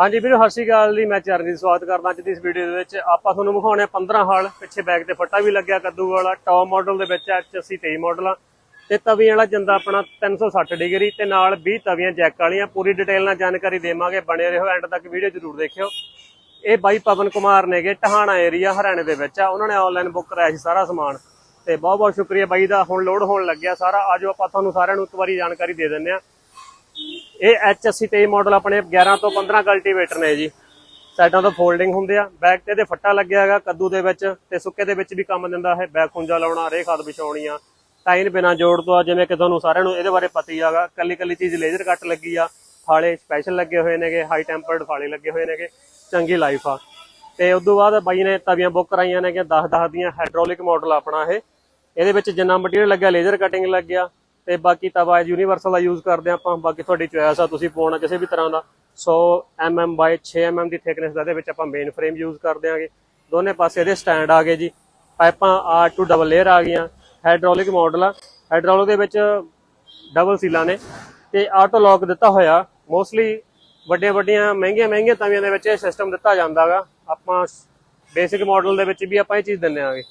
ਹਾਂਜੀ ਵੀਰੋ, ਸਤਿ ਸ਼੍ਰੀ ਅਕਾਲ ਜੀ। ਮੈਂ ਚਰਨਜੀਤ, ਸਵਾਗਤ ਕਰਦਾ ਅੱਜ ਦੀ ਇਸ ਵੀਡੀਓ ਦੇ ਵਿੱਚ। ਆਪਾਂ ਤੁਹਾਨੂੰ ਵਿਖਾਉਣੇ ਆ 15 ਹਾਲ। ਪਿੱਛੇ ਬੈਕ ਤੇ ਫੱਟਾ ਵੀ ਲੱਗਿਆ ਕੱਦੂ ਵਾਲਾ। ਟੌਪ ਮਾਡਲ ਦੇ ਵਿੱਚ H80 23 ਮਾਡਲ ਆ। ਤੇ ਤਵੀ ਵਾਲਾ ਜੰਦਾ ਆਪਣਾ 360 ਡਿਗਰੀ ਤੇ ਨਾਲ 20 ਤਵੀਆਂ ਜੈਕ ਵਾਲੀਆਂ। ਪੂਰੀ ਡਿਟੇਲ ਨਾਲ ਜਾਣਕਾਰੀ ਦੇਵਾਂਗੇ। ਬਣੇ ਰਹੋ ਐਂਡ ਤੱਕ ਵੀਡੀਓ ਜ਼ਰੂਰ ਦੇਖਿਓ। ਇਹ ਬਾਈ ਪਵਨ ਕੁਮਾਰ ਨੇਗੇ, ਟਹਾਣਾ ਏਰੀਆ ਹਰਿਆਣੇ ਦੇ ਵਿੱਚ ਆ। ਉਹਨਾਂ ਨੇ ਆਨਲਾਈਨ ਬੁੱਕ ਕਰਾਇਆ ਸੀ ਸਾਰਾ ਸਮਾਨ। ਤੇ ਬਹੁਤ ਬਹੁਤ ਸ਼ੁਕਰੀਆ ਬਾਈ ਦਾ। ਹੁਣ ਲੋਡ ਹੋਣ ਲੱਗਿਆ ਸਾਰਾ। ਆਜੋ ਆਪਾਂ ਤੁਹਾਨੂੰ ਸਾਰਿਆਂ ਨੂੰ ਇੱਕ ਵਾਰੀ ਜਾਣਕਾਰੀ ਦੇ ਦਿੰਦੇ ਆ। ਇਹ H80 23 ਮਾਡਲ ਆਪਣੇ 11 ਤੋਂ 15 ਕਲਟੀਵੇਟਰ ਨੇ ਜੀ। ਸਾਈਡਾਂ ਤੋਂ ਫੋਲਡਿੰਗ ਹੁੰਦੇ ਆ ਬੈਕ ਤੇ ਇਹਦੇ ਫੱਟਾ ਲੱਗਿਆ ਹੈਗਾ ਕੱਦੂ ਦੇ ਵਿੱਚ ਤੇ ਸੁੱਕੇ ਦੇ ਵਿੱਚ ਵੀ ਕੰਮ ਦਿੰਦਾ ਹੈ ਬੈਕ ਖੁੰਜਾ ਲਾਉਣਾ, ਰੇਹ ਖਾਦ ਵਿਛਾਉਣੀ ਆ ਟਾਈਨ ਬਿਨਾ ਜੋੜ ਤੋਂ ਆ, ਜਿਵੇਂ ਕਿ ਤੁਹਾਨੂੰ ਸਾਰਿਆਂ ਨੂੰ ਇਹਦੇ ਬਾਰੇ ਪਤਾ ਹੀ ਹੈਗਾ ਕੱਲੀ ਕੱਲੀ ਚੀਜ਼ ਲੇਜ਼ਰ ਕੱਟ ਲੱਗੀ ਆ, ਫਾਲੇ ਸਪੈਸ਼ਲ ਲੱਗੇ ਹੋਏ ਨੇਗੇ ਹਾਈ ਟੈਂਪਰਡ ਫਾਲੇ ਲੱਗੇ ਹੋਏ ਨੇਗੇ, ਚੰਗੀ ਲਾਈਫ ਆ। ਤੇ ਉਸ ਤੋਂ ਬਾਅਦ ਬਾਈ ਨੇ ਤਵੀਆਂ ਬੁੱਕ ਕਰਾਈਆਂ ਨੇ ਕਿ 10 10 ਦੀਆਂ ਹਾਈਡ੍ਰੋਲਿਕ ਮਾਡਲ ਆਪਣਾ ਇਹ। ਇਹਦੇ ਵਿੱਚ ਜਿੰਨਾ ਮਟੀਰੀਅਲ ਲੱਗਿਆ ਲੇਜ਼ਰ ਕਟਿੰਗ ਲੱਗਿਆ ਤੇ ਬਾਕੀ ਤਵਾ ਯੂਨੀਵਰਸਲ ਦਾ ਯੂਜ਼ ਕਰਦੇ ਹਾਂ ਆਪਾਂ। ਬਾਕੀ ਤੁਹਾਡੀ ਚੋਇਸ ਆ, ਤੁਸੀਂ ਪਾਉਣਾ ਕਿਸੇ ਵੀ ਤਰ੍ਹਾਂ ਦਾ। 100 mm ਬਾਈ 6 mm ਦੀ ਥਿਕਨੈਸ ਦਾ ਇਹਦੇ ਵਿੱਚ ਆਪਾਂ ਮੇਨ ਫਰੇਮ ਯੂਜ਼ ਕਰਦੇ ਆਂਗੇ। ਦੋਨੇ ਪਾਸੇ ਇਹਦੇ ਸਟੈਂਡ ਆ ਗਏ ਜੀ। ਪਾਈਪਾਂ R2 ਡਬਲ ਲੇਅਰ ਆ ਗਈਆਂ। ਹਾਈਡ੍ਰੋਲਿਕ ਮਾਡਲ ਆ। ਹਾਈਡ੍ਰੋਲਿਕ ਦੇ ਵਿੱਚ ਡਬਲ ਸੀਲਾਂ ਨੇ। ਤੇ ਆਟੋ ਲੌਕ ਦਿੱਤਾ ਹੋਇਆ। ਮੋਸਟਲੀ ਵੱਡੀਆਂ ਵੱਡੀਆਂ, ਮਹਿੰਗੀਆਂ ਮਹਿੰਗੀਆਂ ਤਵੀਆਂ ਦੇ ਵਿੱਚ ਇਹ ਸਿਸਟਮ ਦਿੱਤਾ ਜਾਂਦਾਗਾ ਆਪਾਂ ਬੇਸਿਕ ਮਾਡਲ ਦੇ ਵਿੱਚ ਵੀ ਆਪਾਂ ਇਹ ਚੀਜ਼ ਦਿੰਦੇ ਆਂਗੇ।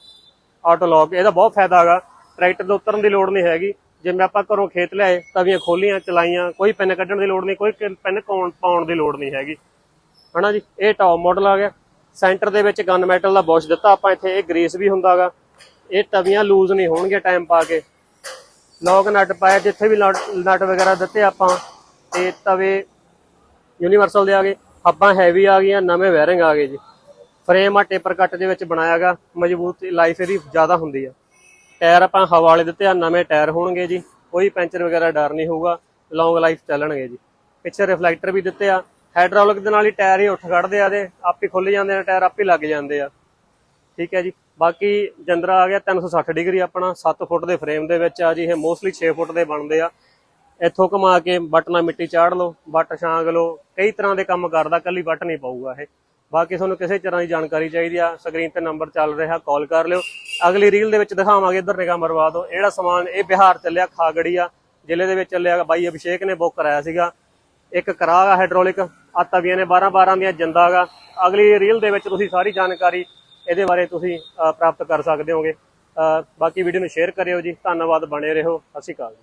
ਆਟੋ ਲੌਕ ਇਹਦਾ ਬਹੁਤ ਫਾਇਦਾ ਹੈਗਾ ਟਰੈਕਟਰ ਤੋਂ ਉਤਰਨ ਦੀ ਲੋੜ ਨਹੀਂ ਹੈਗੀ। ਜਿਵੇਂ ਆਪਾਂ ਘਰੋਂ ਖੇਤ ਲਿਆਏ ਤਵੀਆਂ ਖੋਲੀਆਂ, ਚਲਾਈਆਂ, ਕੋਈ ਪੈਨ ਕੱਢਣ ਦੀ ਲੋੜ ਨਹੀਂ, ਕੋਈ ਪੈਨ ਪਾਉਣ ਦੀ ਲੋੜ ਨਹੀਂ ਹੈਗੀ। ਹਨਾ ਜੀ? ਇਹ ਟੌਪ ਮਾਡਲ ਆ ਗਿਆ। ਸੈਂਟਰ ਦੇ ਵਿੱਚ ਗਨ ਮੈਟਲ ਦਾ ਬੁਸ਼ ਦਿੱਤਾ ਆਪਾਂ, ਇੱਥੇ ਇਹ ਗਰੀਸ ਵੀ ਹੁੰਦਾਗਾ। ਇਹ ਤਵੀਆਂ ਲੂਜ਼ ਨਹੀਂ ਹੋਣਗੇ ਟਾਈਮ ਪਾ ਕੇ। ਲੌਕ ਨਟ ਪਾਇਆ ਜਿੱਥੇ ਵੀ ਨਟ ਵਗੈਰਾ ਦਿੱਤੇ ਆਪਾਂ, ਤੇ ਤਵੇ ਯੂਨੀਵਰਸਲ ਦੇ ਆ ਗਏ। ਹੱਬਾਂ ਹੈਵੀ ਆ ਗਈਆਂ, ਨਵੇਂ ਵੈਰਿੰਗ ਆ ਗਏ ਜੀ। ਫਰੇਮ ਆ ਟੇਪਰ ਕੱਟ ਦੇ ਵਿੱਚ ਬਣਾਇਆਗਾ। ਮਜ਼ਬੂਤ ਲਾਈਫ ਇਹਦੀ ਜ਼ਿਆਦਾ ਹੁੰਦੀ ਆ। ਟਾਇਰ ਆਪਾਂ ਹਵਾ ਵਾਲੇ ਦਿੱਤੇ ਆ, ਨਵੇਂ ਟਾਇਰ ਹੋਣਗੇ ਜੀ। ਕੋਈ ਪੈਂਚਰ ਵਗੈਰਾ ਡਰ ਨਹੀਂ ਹੋਊਗਾ ਲੌਂਗ ਲਾਈਫ ਚੱਲਣਗੇ ਜੀ। ਪਿੱਛੇ ਰਿਫਲੈਕਟਰ ਵੀ ਦਿੱਤੇ ਆ। ਹਾਈਡ੍ਰੋਲਿਕ ਦੇ ਨਾਲ ਹੀ ਟਾਇਰ ਹੀ ਉੱਠ ਖੜਦੇ ਆ ਦੇ, ਆਪੇ ਖੁੱਲ ਜਾਂਦੇ ਆ, ਟਾਇਰ ਆਪੇ ਲੱਗ ਜਾਂਦੇ ਆ। ਠੀਕ ਹੈ ਜੀ। ਬਾਕੀ ਜੰਦਰਾ ਆ ਗਿਆ 360 ਡਿਗਰੀ ਆਪਣਾ 7 ਫੁੱਟ ਦੇ ਫਰੇਮ ਦੇ ਵਿੱਚ ਆ ਜੀ। ਇਹ ਮੋਸਟਲੀ 6 ਫੁੱਟ ਦੇ ਬਣਦੇ ਆ। ਇੱਥੋਂ ਘੁਮਾ ਕੇ ਬੱਟ ਮਿੱਟੀ ਚਾੜ ਲਓ, ਬੱਟ ਛਾਂਗ ਲਓ। ਕਈ ਤਰ੍ਹਾਂ ਦੇ ਕੰਮ ਕਰਦਾ, ਕੱਲੀ ਬੱਟ ਨਹੀਂ ਪਾਊਗਾ ਇਹ। ਬਾਕੀ ਤੁਹਾਨੂੰ ਕਿਸੇ ਤਰ੍ਹਾਂ ਦੀ ਜਾਣਕਾਰੀ ਚਾਹੀਦੀ ਆ ਸਕਰੀਨ ਤੇ ਨੰਬਰ ਚੱਲ ਰਿਹਾ ਕਾਲ ਕਰ ਲਿਓ। ਅਗਲੀ ਰੀਲ ਦੇ ਵਿੱਚ ਦਿਖਾਵਾਂਗੇ, ਇੱਧਰ ਨਿਗਾਹ ਮਰਵਾ ਦਿਓ। ਜਿਹੜਾ ਸਮਾਨ, ਇਹ ਬਿਹਾਰ ਚੱਲਿਆ, ਖਾਗੜੀ ਆ। ਜ਼ਿਲ੍ਹੇ ਦੇ ਵਿੱਚ ਚੱਲਿਆ ਬਾਈ ਅਭਿਸ਼ੇਕ ਨੇ ਬੁੱਕ ਕਰਾਇਆ ਸੀਗਾ। ਇੱਕ ਕਰਾਗਾ ਹਾਈਡ੍ਰੋਲਿਕ ਆ ਤਵੀਆਂ ਨੇ 12 12 ਦੀਆਂ ਜਿੰਦਾਗਾ ਅਗਲੀ ਰੀਲ ਦੇ ਵਿੱਚ ਤੁਸੀਂ ਸਾਰੀ ਜਾਣਕਾਰੀ ਇਹਦੇ ਬਾਰੇ ਤੁਸੀਂ ਪ੍ਰਾਪਤ ਕਰ ਸਕਦੇ ਹੋਗੇ। ਬਾਕੀ ਵੀਡੀਓ ਨੂੰ ਸ਼ੇਅਰ ਕਰਿਓ ਜੀ। ਧੰਨਵਾਦ, ਬਣੇ ਰਹੋ। ਸਤਿ ਸ਼੍ਰੀ ਅਕਾਲ।